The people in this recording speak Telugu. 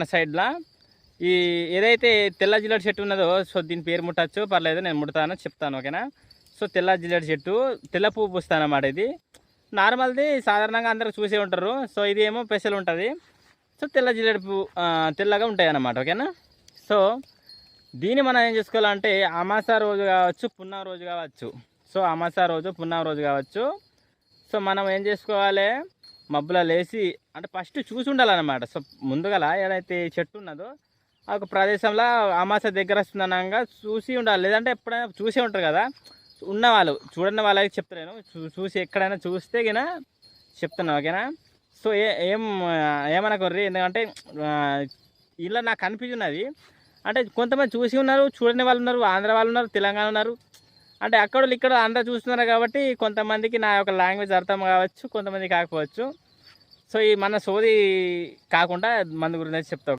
మన సైడ్లో. ఈ ఏదైతే తెల్ల జిల్లెడు చెట్టు ఉన్నదో సో దీని పేరు ముట్టచ్చు పర్లేదు నేను ముడతాను చెప్తాను ఓకేనా? సో తెల్ల జిల్లడి చెట్టు తెల్ల పువ్వు పూస్తాను అన్నమాట ఇది. నార్మల్ది సాధారణంగా అందరూ చూసే ఉంటారు సో ఇది ఏమో స్పెషల్ ఉంటుంది. సో తెల్ల జిల్లడి పువ్వు తెల్లగా ఉంటాయి అన్నమాట ఓకేనా? సో దీన్ని మనం ఏం చేసుకోవాలంటే అమాస రోజు కావచ్చు పున్నం రోజు కావచ్చు. సో అమాస రోజు పున్నా రోజు కావచ్చు. సో మనం ఏం చేసుకోవాలి? మబ్బులో లేచి అంటే ఫస్ట్ చూసి ఉండాలన్నమాట. సో ముందుగల ఏదైతే చెట్టు ఉన్నదో ఆ ఒక ప్రదేశంలో అమాస దగ్గర వస్తుందనగా చూసి ఉండాలి. లేదంటే ఎప్పుడైనా చూసే ఉంటారు కదా. ఉన్నవాళ్ళు చూడని వాళ్ళకి చెప్తాను చూసి ఎక్కడైనా చూస్తే గినా చెప్తాను ఓకేనా? సో ఏ ఏం ఏమనకొర్రి? ఎందుకంటే ఇలా నాకు కనిపించున్నది అంటే కొంతమంది చూసి ఉన్నారు చూడని వాళ్ళు ఉన్నారు ఆంధ్ర వాళ్ళు ఉన్నారు తెలంగాణ ఉన్నారు. అంటే అక్కడ ఇక్కడ అందరూ చూస్తున్నారు కాబట్టి కొంతమందికి నా యొక్క లాంగ్వేజ్ అర్థం కావచ్చు కొంతమంది కాకపోవచ్చు. సో ఈ మన సోది కాకుండా మందు గురించి చెప్తా.